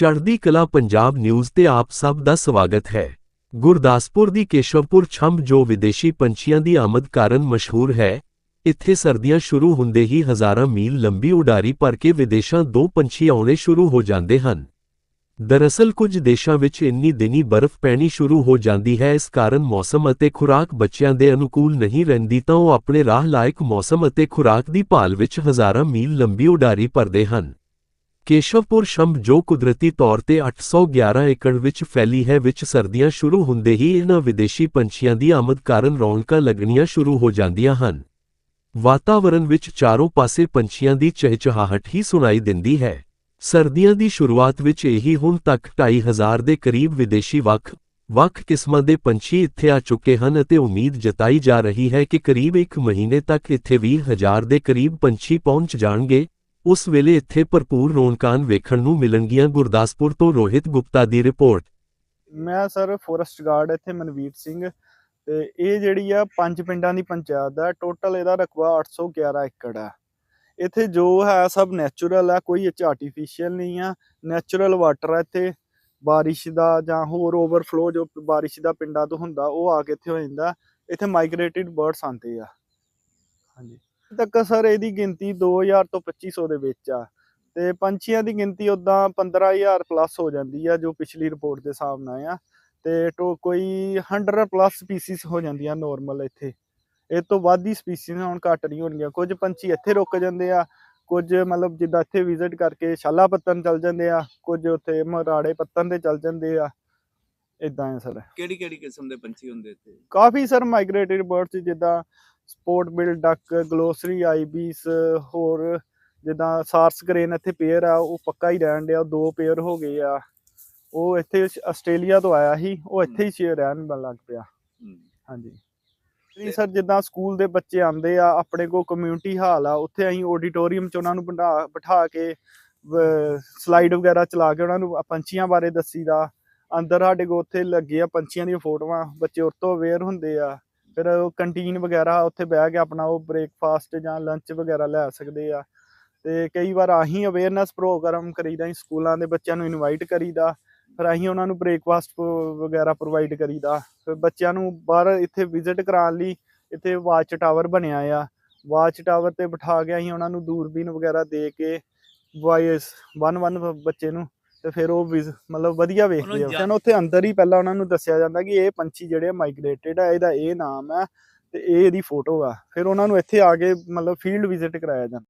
ਚੜ੍ਹਦੀ ਕਲਾ ਪੰਜਾਬ ਨਿਊਜ਼ ਤੇ ਆਪ ਸਭ ਦਾ ਸਵਾਗਤ ਹੈ। ਗੁਰਦਾਸਪੁਰ ਦੀ ਕੇਸ਼ਵਪੁਰ ਛੰਭ ਜੋ ਵਿਦੇਸ਼ੀ ਪੰਛੀਆਂ ਦੀ ਆਮਦ ਕਾਰਨ ਮਸ਼ਹੂਰ ਹੈ, ਇੱਥੇ ਸਰਦੀਆਂ ਸ਼ੁਰੂ ਹੁੰਦੇ ਹੀ ਹਜ਼ਾਰਾਂ ਮੀਲ ਲੰਬੀ ਉਡਾਰੀ ਭਰ ਕੇ ਵਿਦੇਸ਼ਾਂ ਦੋ ਪੰਛੀ ਆਉਣੇ ਸ਼ੁਰੂ ਹੋ ਜਾਂਦੇ ਹਨ। ਦਰਅਸਲ ਕੁਝ ਦੇਸ਼ਾਂ ਵਿੱਚ ਇੰਨੀ ਦਿਨੀ ਬਰਫ਼ ਪੈਣੀ ਸ਼ੁਰੂ ਹੋ ਜਾਂਦੀ ਹੈ, ਇਸ ਕਾਰਨ ਮੌਸਮ ਅਤੇ ਖੁਰਾਕ ਬੱਚਿਆਂ ਦੇ ਅਨੁਕੂਲ ਨਹੀਂ ਰਹਿੰਦੀ ਤਾਂ ਉਹ ਆਪਣੇ ਰਾਹ ਲਾਇਕ ਮੌਸਮ ਅਤੇ ਖੁਰਾਕ ਦੀ ਭਾਲ ਵਿੱਚ ਹਜ਼ਾਰਾਂ ਮੀਲ ਲੰਬੀ ਉਡਾਰੀ ਭਰਦੇ ਹਨ। ਕੇਸ਼ਵਪੁਰ ਸ਼ੰਭ ਜੋ ਕੁਦਰਤੀ ਤੌਰ ਤੇ 811 ਏਕੜ ਵਿੱਚ ਫੈਲੀ ਹੈ, ਵਿੱਚ ਸਰਦੀਆਂ ਸ਼ੁਰੂ ਹੁੰਦੇ ਹੀ ਇਹਨਾਂ ਵਿਦੇਸ਼ੀ ਪੰਛੀਆਂ ਦੀ ਆਮਦ ਕਾਰਨ ਰੌਣਕਾਂ ਲੱਗਣੀਆਂ ਸ਼ੁਰੂ ਹੋ ਜਾਂਦੀਆਂ ਹਨ। ਵਾਤਾਵਰਣ ਵਿੱਚ ਚਾਰੋਂ ਪਾਸੇ ਪੰਛੀਆਂ ਦੀ ਚਹਿਚਹਾਹਟ ਹੀ ਸੁਣਾਈ ਦਿੰਦੀ ਹੈ। ਸਰਦੀਆਂ ਦੀ ਸ਼ੁਰੂਆਤ ਵਿੱਚ ਇਹੀ ਹੁਣ ਤੱਕ 2500 ਦੇ ਕਰੀਬ ਵਿਦੇਸ਼ੀ ਵੱਖ ਵੱਖ ਕਿਸਮਾਂ ਦੇ ਪੰਛੀ ਇੱਥੇ ਆ ਚੁੱਕੇ ਹਨ ਅਤੇ ਉਮੀਦ ਜਤਾਈ ਜਾ ਰਹੀ ਹੈ ਕਿ ਕਰੀਬ ਇੱਕ ਮਹੀਨੇ ਤੱਕ ਇੱਥੇ 20000 ਦੇ ਕਰੀਬ ਪੰਛੀ ਪਹੁੰਚ ਜਾਣਗੇ। ਉਸ ਵੇਲੇ ਇੱਥੇ ਭਰਪੂਰ ਰੌਣਕਾਂ ਵੇਖਣ ਨੂੰ ਮਿਲਣਗੀਆਂ ਗੁਰਦਾਸਪੁਰ ਤੋਂ ਰੋਹਿਤ ਗੁਪਤਾ ਦੀ ਰਿਪੋਰਟ। ਮੈਂ ਸਰ ਫੋਰੈਸਟ ਗਾਰਡ ਇੱਥੇ ਮਨਵੀਰ ਸਿੰਘ ਤੇ ਇਹ ਜਿਹੜੀ ਆ ਪੰਜ ਪਿੰਡਾਂ ਦੀ ਪੰਚਾਇਤ ਦਾ ਟੋਟਲ ਇਹਦਾ ਰਕਬਾ 811 ਏਕੜ ਆ। ਇੱਥੇ ਜੋ ਹੈ ਸਭ ਨੈਚੁਰਲ ਆ, ਕੋਈ ਇਹ ਚ ਆਰਟੀਫੀਸ਼ੀਅਲ ਨਹੀਂ ਆ ਨੈਚੁਰਲ ਵਾਟਰ ਆ ਇੱਥੇ। ਬਾਰਿਸ਼ ਦਾ ਜਾਂ ਹੋਰ ਓਵਰਫਲੋ ਜੋ ਬਾਰਿਸ਼ ਦਾ ਪਿੰਡਾਂ ਤੋਂ ਹੁੰਦਾ, ਉਹ ਆ ਕੇ ਇੱਥੇ ਹੋ ਜਾਂਦਾ। ਇੱਥੇ ਮਾਈਗ੍ਰੇਟਿਡ ਬਰਡਸ ਆਉਂਦੇ ਆ। ਹਾਂਜੀ। ਤੱਕ ਸਰ ਇਹਦੀ ਗਿਣਤੀ 2000 ਤੋਂ 2500 ਦੇ ਵਿੱਚ ਆ। ਤੇ ਪੰਛੀਆਂ ਦੀ ਗਿਣਤੀ ਉਦਾਂ 15000 ਪਲੱਸ ਹੋ ਜਾਂਦੀ ਆ ਜੋ ਪਿਛਲੀ ਰਿਪੋਰਟ ਦੇ ਹਿਸਾਬ ਨਾਲ ਆ। ਤੇ ਟੋ ਕੋਈ 100 ਪਲੱਸ ਸਪੀਸੀਜ਼ ਹੋ ਜਾਂਦੀਆਂ ਨਾਰਮਲ ਇੱਥੇ। ਇਹ ਤੋਂ ਵੱਧ ਹੀ ਸਪੀਸੀਜ਼ ਹੁਣ ਘੱਟ ਨਹੀਂ ਹੋਣਗੀਆਂ। ਕੁਝ ਪੰਛੀ ਇੱਥੇ ਰੁਕ ਜਾਂਦੇ ਆ ਕੁਝ ਮਤਲਬ ਜਿੱਦਾਂ ਇੱਥੇ ਵਿਜ਼ਿਟ ਕਰਕੇ ਸ਼ਾਲਾ ਪੱਤਨ ਚੱਲ ਜਾਂਦੇ ਆ ਕੁਝ ਉੱਥੇ ਮਰਾੜੇ ਪੱਤਨ ਤੇ ਚੱਲ ਜਾਂਦੇ ਆ। ਇਦਾਂ ਹੈ ਸਰ। ਕਿਹੜੀ ਕਿਹੜੀ ਕਿਸਮ ਦੇ ਪੰਛੀ ਹੁੰਦੇ ਇੱਥੇ? ਕਾਫੀ ਸਰ ਮਾਈਗ੍ਰੇਟਡ ਬਰਡਸ ਜਿੱਦਾਂ spot bill duck glossy ibis ਹੋਰ ਜਿੱਦਾਂ ਸਾਰਸ ਗ੍ਰੇਨ ਇੱਥੇ ਪੇਅਰ ਆ ਉਹ ਪੱਕਾ ਹੀ ਰਹਿਣ ਡਿਆ ਦੋ ਪੇਅਰ ਹੋ ਗਏ ਆ। ਉਹ ਇੱਥੇ ਆਸਟ੍ਰੇਲੀਆ ਤੋਂ ਆਇਆ ਸੀ ਉਹ ਇੱਥੇ ਹੀ ਸ਼ੇਅਰ ਰਹਿਣ ਬਣ ਲੱਗ ਪਿਆ। ਹਾਂਜੀ। ਜੀ ਸਰ ਜਿੱਦਾਂ ਸਕੂਲ ਦੇ ਬੱਚੇ ਆਉਂਦੇ ਆ ਆਪਣੇ ਕੋਲ ਕਮਿਊਨਿਟੀ ਹਾਲ ਆ ਉੱਥੇ ਅਸੀਂ ਆਡੀਟੋਰੀਅਮ 'ਚ ਉਹਨਾਂ ਨੂੰ ਬਿਠਾ ਬਿਠਾ ਕੇ ਸਲਾਈਡ ਵਗੈਰਾ ਚਲਾ ਕੇ ਉਹਨਾਂ ਨੂੰ ਪੰਛੀਆਂ ਬਾਰੇ ਦੱਸੀਦਾ। ਅੰਦਰ ਸਾਡੇ ਕੋਲ ਉੱਥੇ ਲੱਗੇ ਆ ਪੰਛੀਆਂ ਦੀਆਂ ਫੋਟੋਆਂ ਬੱਚੇ ਉਹ ਤੋਂ ਅਵੇਅਰ ਹੁੰਦੇ ਆ। ਫਿਰ ਉਹ ਕੰਟੀਨ ਵਗੈਰਾ ਉੱਥੇ ਬਹਿ ਕੇ ਆਪਣਾ ਉਹ ਬ੍ਰੇਕਫਾਸਟ ਜਾਂ ਲੰਚ ਵਗੈਰਾ ਲੈ ਸਕਦੇ ਆ। ਤੇ ਕਈ ਵਾਰ ਆਹੀਂ ਅਵੇਅਰਨੈਸ ਪ੍ਰੋਗਰਾਮ ਕਰੀਦਾ ਅਸੀਂ ਸਕੂਲਾਂ ਦੇ ਬੱਚਿਆਂ ਨੂੰ ਇਨਵਾਈਟ ਕਰੀਦਾ, ਫਿਰ ਅਸੀਂ ਉਹਨਾਂ ਨੂੰ ਬ੍ਰੇਕਫਾਸਟ ਵਗੈਰਾ ਪ੍ਰੋਵਾਈਡ ਕਰੀਦਾ। ਫਿਰ ਬੱਚਿਆਂ ਨੂੰ ਬਾਹਰ ਇੱਥੇ ਵਿਜ਼ਿਟ ਕਰਾਉਣ ਲਈ ਇੱਥੇ ਵਾਚ ਟਾਵਰ ਬਣਿਆ ਆ। ਵਾਚ ਟਾਵਰ ਤੇ ਬਿਠਾ ਕੇ ਅਸੀਂ ਉਹਨਾਂ ਨੂੰ ਦੂਰਬੀਨ ਵਗੈਰਾ ਦੇ ਕੇ ਵਾਇਸ ਵਨ ਵਨ ਬੱਚੇ ਨੂੰ ਤੇ ਫਿਰ ਉਹ ਮਤਲਬ ਵਧੀਆ ਵੇਖਦੇ ਆ। ਸਾਨੂੰ ਉੱਥੇ ਅੰਦਰ ਹੀ ਪਹਿਲਾਂ ਉਹਨਾਂ ਨੂੰ ਦੱਸਿਆ ਜਾਂਦਾ ਕਿ ਇਹ ਪੰਛੀ ਜਿਹੜੇ ਮਾਈਗ੍ਰੇਟਡ ਆ ਇਹਦਾ ਇਹ ਨਾਮ ਹੈ ਤੇ ਇਹ ਇਹਦੀ ਫੋਟੋ ਆ। ਫਿਰ ਉਹਨਾਂ ਨੂੰ ਇੱਥੇ ਆ ਕੇ ਮਤਲਬ ਫੀਲਡ ਵਿਜ਼ਿਟ ਕਰਾਇਆ ਜਾਂਦਾ।